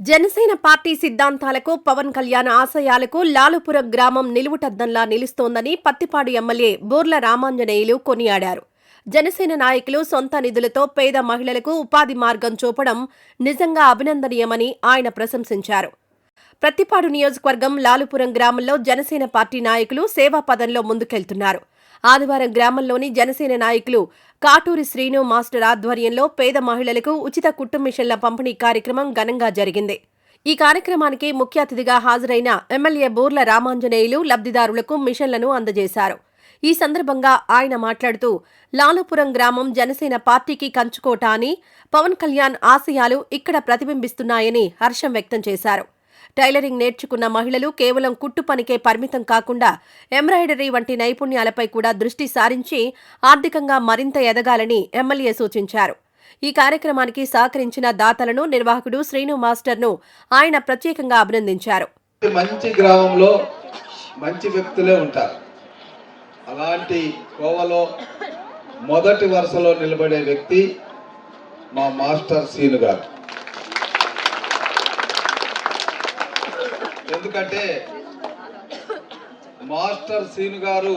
Janasena party సిద్ధాంతాలకు పవన్ కళ్యాణ్ ఆశయాలకు లాలుపురం గ్రామం నిలువుటద్దంలా నిలుస్తోందని పత్తిపాడు ఎమ్మెల్యే బోర్ల రామాంజనేయులు కొనియాడారు. జనసేన నాయకులు సొంత నిధులతో పేద మహిళలకు ఉపాధి మార్గం చూపడం నిజంగా అభినందనీయమని ఆయన ప్రశంసించారు. ప్రత్తిపాడు నియోజకవర్గం లాలుపురం గ్రామంలో జనసేన పార్టీ నాయకులు సేవా పదంలో ముందుకెళ్తున్నారు. ఆదివారం గ్రామంలోని జనసేన నాయకులు కాటూరి శ్రీను మాస్టర్ ఆధ్వర్యంలో పేద మహిళలకు ఉచిత కుట్టు మిషన్ల పంపిణీ కార్యక్రమం ఘనంగా జరిగింది. ఈ కార్యక్రమానికి ముఖ్య అతిథిగా హాజరైన ఎమ్మెల్యే బూర్ల రామాంజనేయులు లబ్ధిదారులకు మిషన్లను అందజేశారు. ఈ సందర్భంగా ఆయన మాట్లాడుతూ లాలుపురం గ్రామం జనసేన పార్టీకి కంచుకోట అని పవన్ కళ్యాణ్ ఆశయాలు ఇక్కడ ప్రతిబింబిస్తున్నాయని హర్షం వ్యక్తం చేశారు. టైలరింగ్ నేర్చుకున్న మహిళలు కేవలం కుట్టు పనికే పరిమితం కాకుండా ఎంబ్రాయిడరీ వంటి నైపుణ్యాలపై కూడా దృష్టి సారించి ఆర్థికంగా మరింత ఎదగాలని ఎమ్మెల్యే సూచించారు. ఈ కార్యక్రమానికి సహకరించిన దాతలను నిర్వాహకుడు శ్రీను మాస్టర్ను ఆయన ప్రత్యేకంగా అభినందించారు. మంచి గ్రామంలో మంచి వ్యక్తులే ఉంటారు. అలాంటి కోవలో మొదటి వరుసలో నిలబడే వ్యక్తి మా మాస్టర్ సీను గారు. ఎందుకంటే మాస్టర్ సీను గారు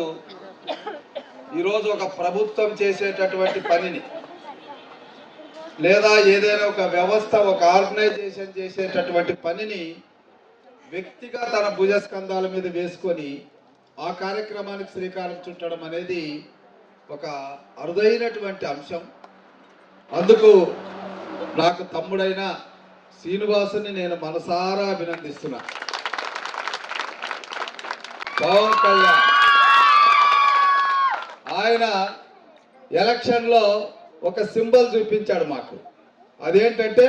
ఈరోజు ఒక ప్రభుత్వం చేసేటటువంటి పనిని లేదా ఏదైనా ఒక వ్యవస్థ ఒక ఆర్గనైజేషన్ చేసేటటువంటి పనిని వ్యక్తిగా తన భుజస్కంధాల మీద వేసుకొని ఆ కార్యక్రమానికి శ్రీకారం చుట్టడం అనేది ఒక అరుదైనటువంటి అంశం. అందుకు నాకు తమ్ముడైన శ్రీనివాసుని నేను మనసారా అభినందిస్తున్నాను పవన్ కళ్యాణ్. ఆయన ఎలక్షన్లో ఒక సింబల్ చూపించాడు మాకు. అదేంటంటే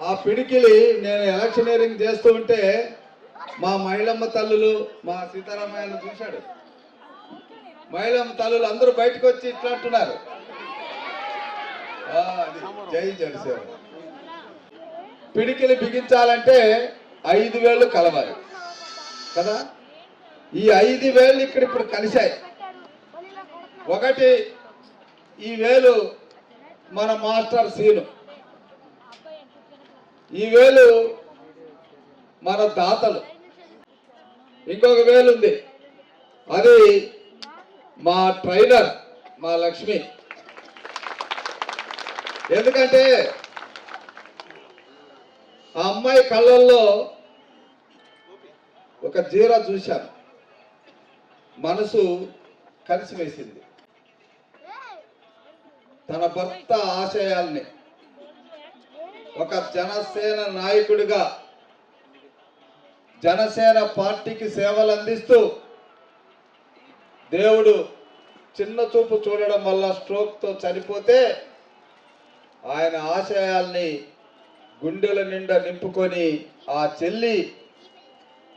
ఆ పిడికిలి నేను ఎలక్షనీరింగ్ చేస్తూ ఉంటే మా మహిళమ్మ తల్లులు మా సీతారామయ్యను చూశాడు. మహిళమ్మ తల్లులు అందరూ బయటకు వచ్చి ఇట్లా అంటున్నారు. జై జనసేన. పిడికిలి బిగించాలంటే ఐదు వేళ్ళు కలవాలి. కదా? ఈ ఐదు వేలు ఇక్కడ ఇప్పుడు కలిశాయి. ఒకటి ఈ వేలు మన మాస్టర్ సీను. ఈ వేలు మన దాతలు. ఇంకొక వేలు ఉంది. అది మా ట్రైనర్ మా లక్ష్మి. ఎందుకంటే ఆ అమ్మాయి కళ్ళల్లో ఒక జీరా చూశాను. మనసు కలిసి వేసింది తన భర్త ఆశయాల్ని ఒక జనసేన నాయకుడిగా జనసేన పార్టీకి సేవలు అందిస్తూ దేవుడు చిన్న చూపు చూడడం వల్ల స్ట్రోక్తో చనిపోతే ఆయన ఆశయాల్ని గుండెల నిండా నింపుకొని ఆ చెల్లి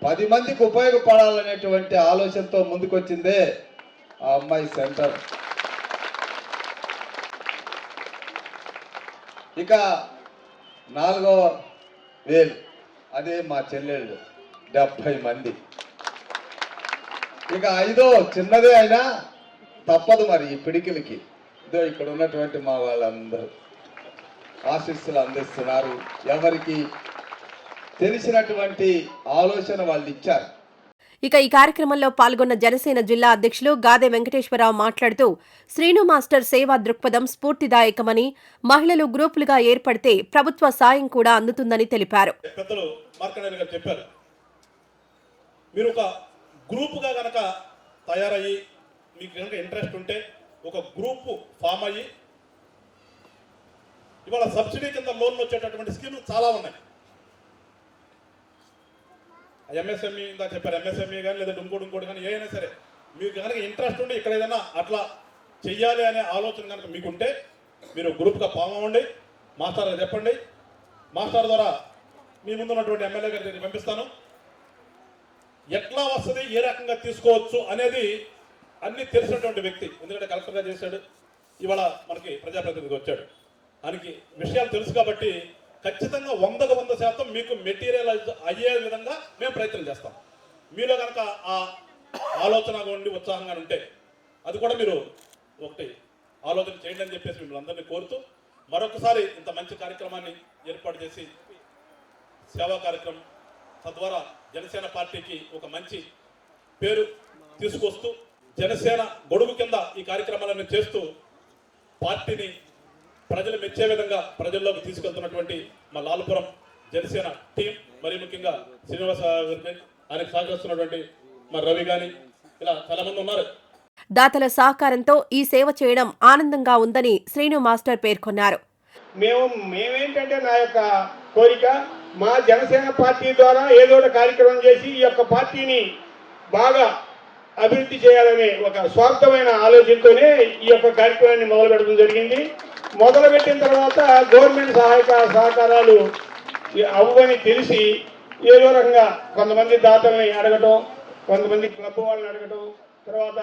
పది మందికి ఉపయోగపడాలనేటువంటి ఆలోచనతో ముందుకొచ్చిందే ఆ అమ్మాయి సెంటర్. ఇక నాలుగో వేలు. అదే మా చెల్లెళ్ళు. డెబ్భై మంది. ఇక ఐదో చిన్నదే అయినా తప్పదు మరి ఈ పిడికిలకి. ఇదో ఇక్కడ ఉన్నటువంటి మా వాళ్ళందరూ. ఆశీస్సులు అందిస్తున్నారు. ఎవరికి తెలిసినటువంటి ఆలోచన వాళ్ళు ఇచ్చారు. ఇక ఈ కార్యక్రమంలో పాల్గొన్న జనసేన జిల్లా అధ్యక్షులు గాదె వెంకటేశ్వరరావు మాట్లాడుతూ శ్రీను మాస్టర్ సేవా దృక్పథం స్ఫూర్తిదాయకమని మహిళలు గ్రూపులుగా ఏర్పడితే ప్రభుత్వ సాయం కూడా అందుతుందని తెలిపారు. మీరు ఒక గ్రూపుగా గనక తయారయ్యి మీకు కనుక ఇంట్రెస్ట్ ఉంటే ఒక గ్రూప్ ఫామ్ అయ్యి ఇవాళ సబ్సిడీ కింద లోన్లు వచ్చేటటువంటి స్కీములు చాలా ఉన్నాయి. ఎంఎస్ఎంఈ ఇంకా చెప్పారు. ఎంఎస్ఎంఈ కానీ లేదా ఇంకోటి ఇంకోటి కానీ ఏదైనా సరే మీకు కనుక ఇంట్రెస్ట్ ఉండి ఇక్కడ ఏదైనా అట్లా చెయ్యాలి అనే ఆలోచన కనుక మీకుంటే మీరు గ్రూప్గా ఫామ్ అవ్వండి. మాస్టర్ చెప్పండి. మాస్టర్ ద్వారా మీ ముందు ఉన్నటువంటి ఎమ్మెల్యే గారి దగ్గరికి పంపిస్తాను. ఎట్లా వస్తుంది ఏ రకంగా తీసుకోవచ్చు అనేది అన్ని తెలిసినటువంటి వ్యక్తి. ఎందుకంటే కలెక్టర్గా చేశాడు. ఇవాళ మనకి ప్రజాప్రతినిధికి వచ్చాడు. ఆయనకి విషయాలు తెలుసు కాబట్టి ఖచ్చితంగా వందకు వంద శాతం మీకు మెటీరియలైజ్ అయ్యే విధంగా మేము ప్రయత్నం చేస్తాం. మీలో కనుక ఆ ఆలోచన ఉండి ఉత్సాహంగా ఉంటే అది కూడా మీరు ఒకటి ఆలోచన చేయండి అని చెప్పేసి మిమ్మల్ని అందరినీ కోరుతూ మరొకసారి ఇంత మంచి కార్యక్రమాన్ని ఏర్పాటు చేసి సేవా కార్యక్రమం తద్వారా జనసేన పార్టీకి ఒక మంచి పేరు తీసుకొస్తూ జనసేన గొడుగు కింద ఈ కార్యక్రమాలను చేస్తూ పార్టీని ప్రజలు మెచ్చే విధంగా ప్రజల్లోకి తీసుకెళ్తున్నటువంటి మా లాల్పురం జనసేన టీం మరి ముఖ్యంగా శ్రీనివాస ఆయనకు సహకరిస్తున్నటువంటి మా రవి గాని ఇలా చాలా మంది ఉన్నారు. దాతల సహకారంతో ఈ సేవ చేయడం ఆనందంగా ఉందని శ్రీను మాస్టర్ పేర్కొన్నారు. మేము మేమేంటంటే నా యొక్క కోరిక మా జనసేన పార్టీ ద్వారా ఏదో ఒక కార్యక్రమం చేసి ఈ యొక్క పార్టీని బాగా అభివృద్ధి చేయాలనే ఒక స్వార్థమైన ఆలోచనతోనే ఈ యొక్క కార్యక్రమాన్ని మొదలు పెట్టడం జరిగింది. మొదలుపెట్టిన తర్వాత గవర్నమెంట్ సహాయక సహకారాలు అవ్వని తెలిసి ఏదో రకంగా కొంతమంది దాతల్ని అడగటం కొంతమంది క్లబ్ వాళ్ళని అడగటం తర్వాత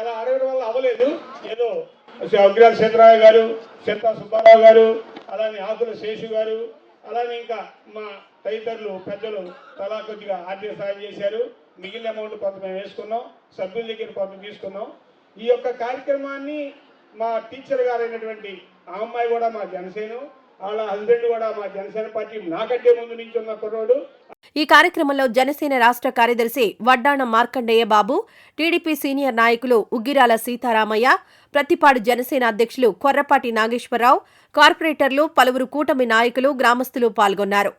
అలా అడగడం వల్ల అవ్వలేదు. ఏదో అగ్రాల సీతారాయ గారు చింతా సుబ్బారావు గారు అలానే ఆకుల శేషు గారు అలానే ఇంకా మా తదితరులు పెద్దలు తలా కొద్దిగా ఆర్థిక సహాయం చేశారు. మిగిలిన అమౌంట్ కొంత మేము వేసుకున్నాం సభ్యుల దగ్గర కొంత తీసుకున్నాం. ఈ యొక్క కార్యక్రమాన్ని మా టీచర్ గారైనటువంటి ఆ అమ్మాయి కూడా మా జనసేన వాళ్ళ హస్బెండ్ కూడా మా జనసేన పార్టీ నాకంటే ముందు నుంచి ఉన్న కుర్రోడు. ఈ కార్యక్రమంలో జనసేన రాష్ట్ర కార్యదర్శి వడ్డాణం మార్కండేయ బాబు టీడీపీ సీనియర్ నాయకులు ఉగ్గిరాల సీతారామయ్య ప్రతిపాడు జనసేన అధ్యక్షులు కొర్రపాటి నాగేశ్వరరావు కార్పొరేటర్లు పలువురు కూటమి నాయకులు గ్రామస్తులు పాల్గొన్నారు.